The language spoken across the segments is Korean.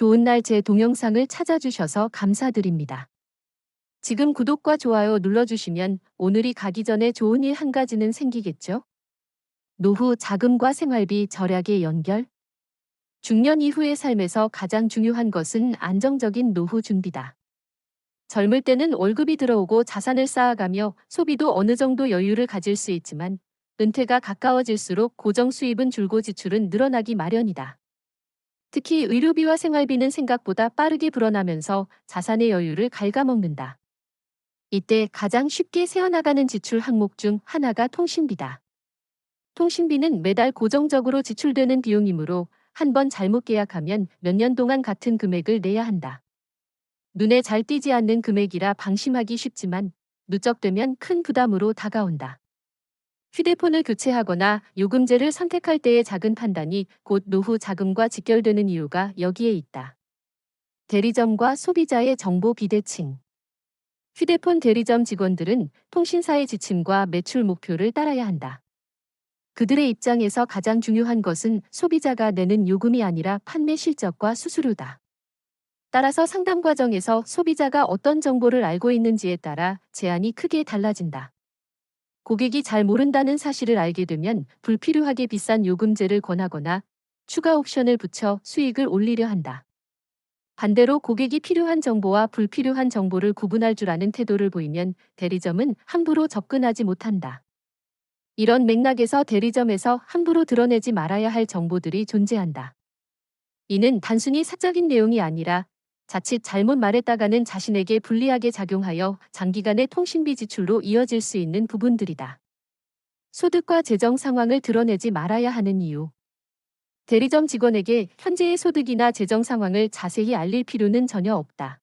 좋은 날 제 동영상을 찾아주셔서 감사드립니다. 지금 구독과 좋아요 눌러주시면 오늘이 가기 전에 좋은 일 한 가지는 생기겠죠? 노후 자금과 생활비 절약의 연결? 중년 이후의 삶에서 가장 중요한 것은 안정적인 노후 준비다. 젊을 때는 월급이 들어오고 자산을 쌓아가며 소비도 어느 정도 여유를 가질 수 있지만 은퇴가 가까워질수록 고정 수입은 줄고 지출은 늘어나기 마련이다. 특히 의료비와 생활비는 생각보다 빠르게 불어나면서 자산의 여유를 갉아먹는다. 이때 가장 쉽게 새어나가는 지출 항목 중 하나가 통신비다. 통신비는 매달 고정적으로 지출되는 비용이므로 한 번 잘못 계약하면 몇 년 동안 같은 금액을 내야 한다. 눈에 잘 띄지 않는 금액이라 방심하기 쉽지만 누적되면 큰 부담으로 다가온다. 휴대폰을 교체하거나 요금제를 선택할 때의 작은 판단이 곧 노후 자금과 직결되는 이유가 여기에 있다. 대리점과 소비자의 정보 비대칭. 휴대폰 대리점 직원들은 통신사의 지침과 매출 목표를 따라야 한다. 그들의 입장에서 가장 중요한 것은 소비자가 내는 요금이 아니라 판매 실적과 수수료다. 따라서 상담 과정에서 소비자가 어떤 정보를 알고 있는지에 따라 제한이 크게 달라진다. 고객이 잘 모른다는 사실을 알게 되면 불필요하게 비싼 요금제를 권하거나 추가 옵션을 붙여 수익을 올리려 한다. 반대로 고객이 필요한 정보와 불필요한 정보를 구분할 줄 아는 태도를 보이면 대리점은 함부로 접근하지 못한다. 이런 맥락에서 대리점에서 함부로 드러내지 말아야 할 정보들이 존재한다. 이는 단순히 사적인 내용이 아니라 자칫 잘못 말했다가는 자신에게 불리하게 작용하여 장기간의 통신비 지출로 이어질 수 있는 부분들이다. 소득과 재정 상황을 드러내지 말아야 하는 이유. 대리점 직원에게 현재의 소득이나 재정 상황을 자세히 알릴 필요는 전혀 없다.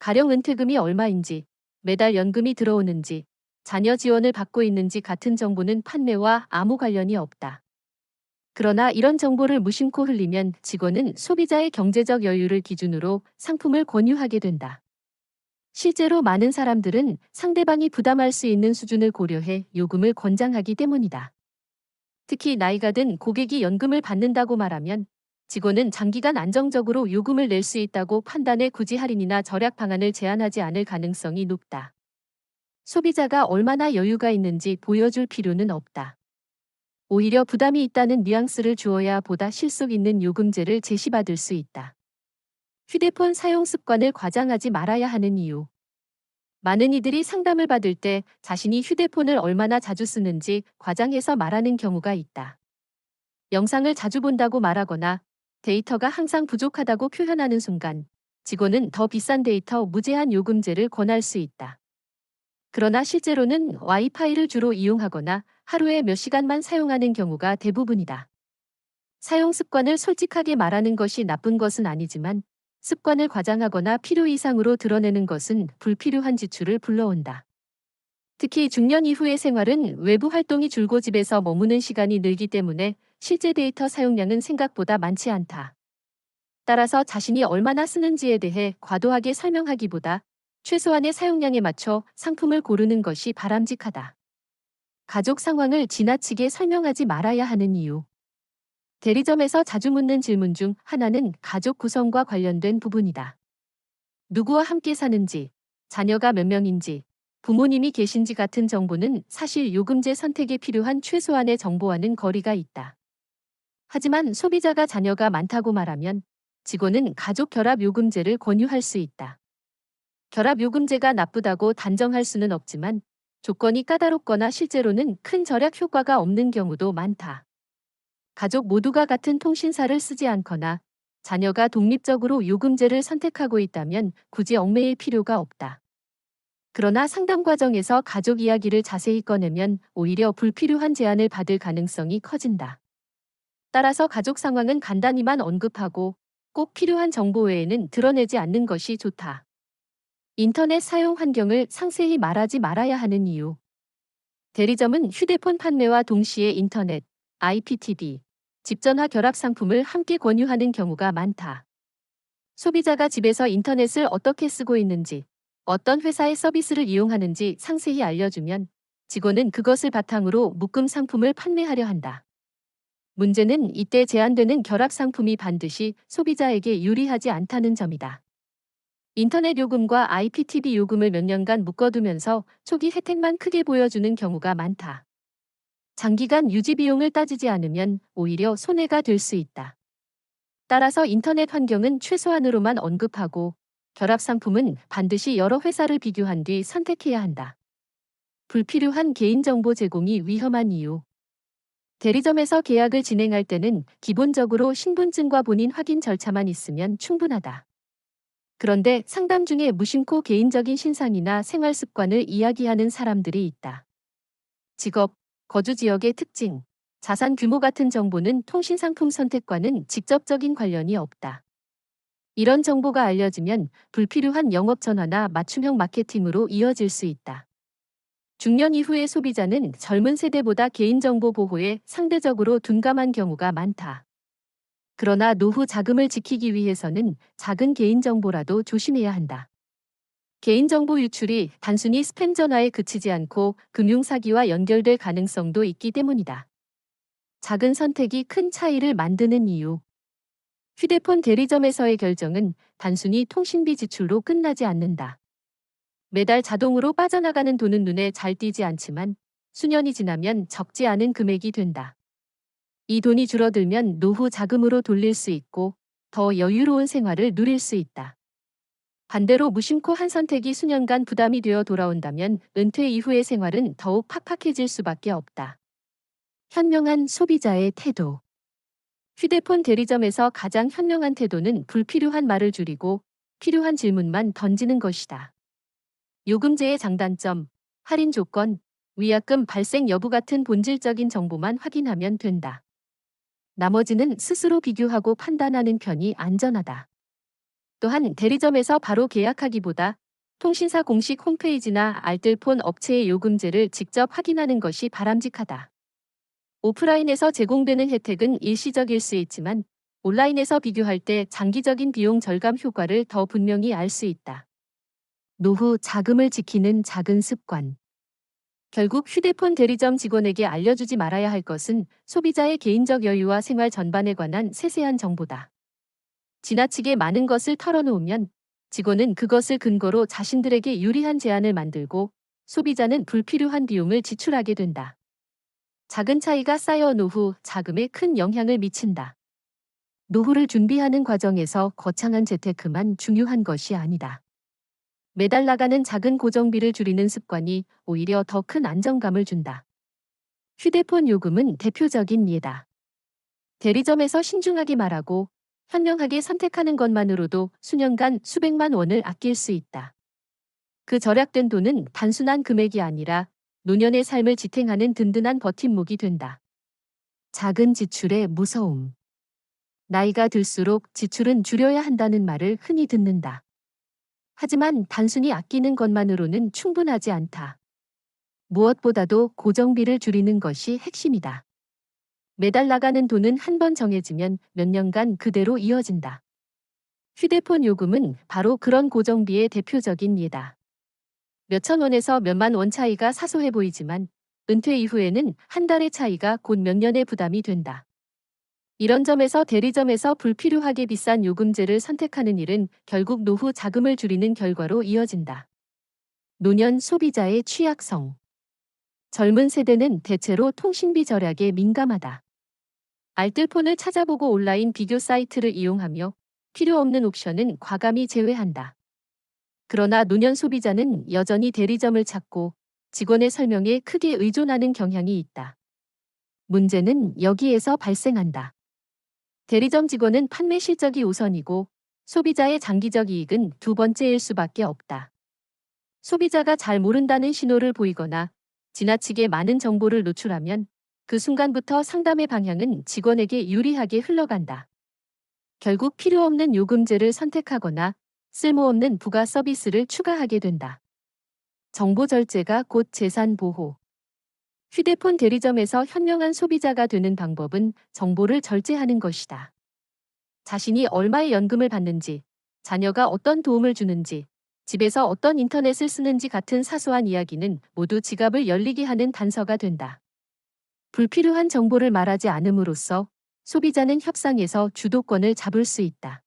가령 은퇴금이 얼마인지, 매달 연금이 들어오는지, 자녀 지원을 받고 있는지 같은 정보는 판매와 아무 관련이 없다. 그러나 이런 정보를 무심코 흘리면 직원은 소비자의 경제적 여유를 기준으로 상품을 권유하게 된다. 실제로 많은 사람들은 상대방이 부담할 수 있는 수준을 고려해 요금을 권장하기 때문이다. 특히 나이가 든 고객이 연금을 받는다고 말하면 직원은 장기간 안정적으로 요금을 낼 수 있다고 판단해 굳이 할인이나 절약 방안을 제안하지 않을 가능성이 높다. 소비자가 얼마나 여유가 있는지 보여줄 필요는 없다. 오히려 부담이 있다는 뉘앙스를 주어야 보다 실속 있는 요금제를 제시받을 수 있다. 휴대폰 사용 습관을 과장하지 말아야 하는 이유. 많은 이들이 상담을 받을 때 자신이 휴대폰을 얼마나 자주 쓰는지 과장해서 말하는 경우가 있다. 영상을 자주 본다고 말하거나 데이터가 항상 부족하다고 표현하는 순간 직원은 더 비싼 데이터 무제한 요금제를 권할 수 있다. 그러나 실제로는 와이파이를 주로 이용하거나 하루에 몇 시간만 사용하는 경우가 대부분이다. 사용 습관을 솔직하게 말하는 것이 나쁜 것은 아니지만 습관을 과장하거나 필요 이상으로 드러내는 것은 불필요한 지출을 불러온다. 특히 중년 이후의 생활은 외부 활동이 줄고 집에서 머무는 시간이 늘기 때문에 실제 데이터 사용량은 생각보다 많지 않다. 따라서 자신이 얼마나 쓰는지에 대해 과도하게 설명하기보다 최소한의 사용량에 맞춰 상품을 고르는 것이 바람직하다. 가족 상황을 지나치게 설명하지 말아야 하는 이유. 대리점에서 자주 묻는 질문 중 하나는 가족 구성과 관련된 부분이다. 누구와 함께 사는지, 자녀가 몇 명인지, 부모님이 계신지 같은 정보는 사실 요금제 선택에 필요한 최소한의 정보와는 거리가 있다. 하지만 소비자가 자녀가 많다고 말하면 직원은 가족 결합 요금제를 권유할 수 있다. 결합 요금제가 나쁘다고 단정할 수는 없지만 조건이 까다롭거나 실제로는 큰 절약 효과가 없는 경우도 많다. 가족 모두가 같은 통신사를 쓰지 않거나 자녀가 독립적으로 요금제를 선택하고 있다면 굳이 얽매일 필요가 없다. 그러나 상담 과정에서 가족 이야기를 자세히 꺼내면 오히려 불필요한 제안을 받을 가능성이 커진다. 따라서 가족 상황은 간단히만 언급하고 꼭 필요한 정보 외에는 드러내지 않는 것이 좋다. 인터넷 사용 환경을 상세히 말하지 말아야 하는 이유. 대리점은 휴대폰 판매와 동시에 인터넷, IPTV, 집전화 결합 상품을 함께 권유하는 경우가 많다. 소비자가 집에서 인터넷을 어떻게 쓰고 있는지, 어떤 회사의 서비스를 이용하는지 상세히 알려주면 직원은 그것을 바탕으로 묶음 상품을 판매하려 한다. 문제는 이때 제한되는 결합 상품이 반드시 소비자에게 유리하지 않다는 점이다. 인터넷 요금과 IPTV 요금을 몇 년간 묶어두면서 초기 혜택만 크게 보여주는 경우가 많다. 장기간 유지 비용을 따지지 않으면 오히려 손해가 될 수 있다. 따라서 인터넷 환경은 최소한으로만 언급하고 결합 상품은 반드시 여러 회사를 비교한 뒤 선택해야 한다. 불필요한 개인정보 제공이 위험한 이유. 대리점에서 계약을 진행할 때는 기본적으로 신분증과 본인 확인 절차만 있으면 충분하다. 그런데 상담 중에 무심코 개인적인 신상이나 생활 습관을 이야기하는 사람들이 있다. 직업, 거주 지역의 특징, 자산 규모 같은 정보는 통신 상품 선택과는 직접적인 관련이 없다. 이런 정보가 알려지면 불필요한 영업 전화나 맞춤형 마케팅으로 이어질 수 있다. 중년 이후의 소비자는 젊은 세대보다 개인정보 보호에 상대적으로 둔감한 경우가 많다. 그러나 노후 자금을 지키기 위해서는 작은 개인정보라도 조심해야 한다. 개인정보 유출이 단순히 스팸 전화에 그치지 않고 금융사기와 연결될 가능성도 있기 때문이다. 작은 선택이 큰 차이를 만드는 이유. 휴대폰 대리점에서의 결정은 단순히 통신비 지출로 끝나지 않는다. 매달 자동으로 빠져나가는 돈은 눈에 잘 띄지 않지만 수년이 지나면 적지 않은 금액이 된다. 이 돈이 줄어들면 노후 자금으로 돌릴 수 있고 더 여유로운 생활을 누릴 수 있다. 반대로 무심코 한 선택이 수년간 부담이 되어 돌아온다면 은퇴 이후의 생활은 더욱 팍팍해질 수밖에 없다. 현명한 소비자의 태도. 휴대폰 대리점에서 가장 현명한 태도는 불필요한 말을 줄이고 필요한 질문만 던지는 것이다. 요금제의 장단점, 할인 조건, 위약금 발생 여부 같은 본질적인 정보만 확인하면 된다. 나머지는 스스로 비교하고 판단하는 편이 안전하다. 또한 대리점에서 바로 계약하기보다 통신사 공식 홈페이지나 알뜰폰 업체의 요금제를 직접 확인하는 것이 바람직하다. 오프라인에서 제공되는 혜택은 일시적일 수 있지만 온라인에서 비교할 때 장기적인 비용 절감 효과를 더 분명히 알 수 있다. 노후 자금을 지키는 작은 습관. 결국 휴대폰 대리점 직원에게 알려주지 말아야 할 것은 소비자의 개인적 여유와 생활 전반에 관한 세세한 정보다. 지나치게 많은 것을 털어놓으면 직원은 그것을 근거로 자신들에게 유리한 제안을 만들고 소비자는 불필요한 비용을 지출하게 된다. 작은 차이가 쌓여 노후 자금에 큰 영향을 미친다. 노후를 준비하는 과정에서 거창한 재테크만 중요한 것이 아니다. 매달 나가는 작은 고정비를 줄이는 습관이 오히려 더 큰 안정감을 준다. 휴대폰 요금은 대표적인 예다. 대리점에서 신중하게 말하고 현명하게 선택하는 것만으로도 수년간 수백만 원을 아낄 수 있다. 그 절약된 돈은 단순한 금액이 아니라 노년의 삶을 지탱하는 든든한 버팀목이 된다. 작은 지출의 무서움. 나이가 들수록 지출은 줄여야 한다는 말을 흔히 듣는다. 하지만 단순히 아끼는 것만으로는 충분하지 않다. 무엇보다도 고정비를 줄이는 것이 핵심이다. 매달 나가는 돈은 한 번 정해지면 몇 년간 그대로 이어진다. 휴대폰 요금은 바로 그런 고정비의 대표적인 예다. 몇천 원에서 몇만 원 차이가 사소해 보이지만 은퇴 이후에는 한 달의 차이가 곧 몇 년의 부담이 된다. 이런 점에서 대리점에서 불필요하게 비싼 요금제를 선택하는 일은 결국 노후 자금을 줄이는 결과로 이어진다. 노년 소비자의 취약성. 젊은 세대는 대체로 통신비 절약에 민감하다. 알뜰폰을 찾아보고 온라인 비교 사이트를 이용하며 필요 없는 옵션은 과감히 제외한다. 그러나 노년 소비자는 여전히 대리점을 찾고 직원의 설명에 크게 의존하는 경향이 있다. 문제는 여기에서 발생한다. 대리점 직원은 판매 실적이 우선이고 소비자의 장기적 이익은 두 번째일 수밖에 없다. 소비자가 잘 모른다는 신호를 보이거나 지나치게 많은 정보를 노출하면 그 순간부터 상담의 방향은 직원에게 유리하게 흘러간다. 결국 필요 없는 요금제를 선택하거나 쓸모없는 부가 서비스를 추가하게 된다. 정보 절제가 곧 재산 보호. 휴대폰 대리점에서 현명한 소비자가 되는 방법은 정보를 절제하는 것이다. 자신이 얼마의 연금을 받는지, 자녀가 어떤 도움을 주는지, 집에서 어떤 인터넷을 쓰는지 같은 사소한 이야기는 모두 지갑을 열리게 하는 단서가 된다. 불필요한 정보를 말하지 않음으로써 소비자는 협상에서 주도권을 잡을 수 있다.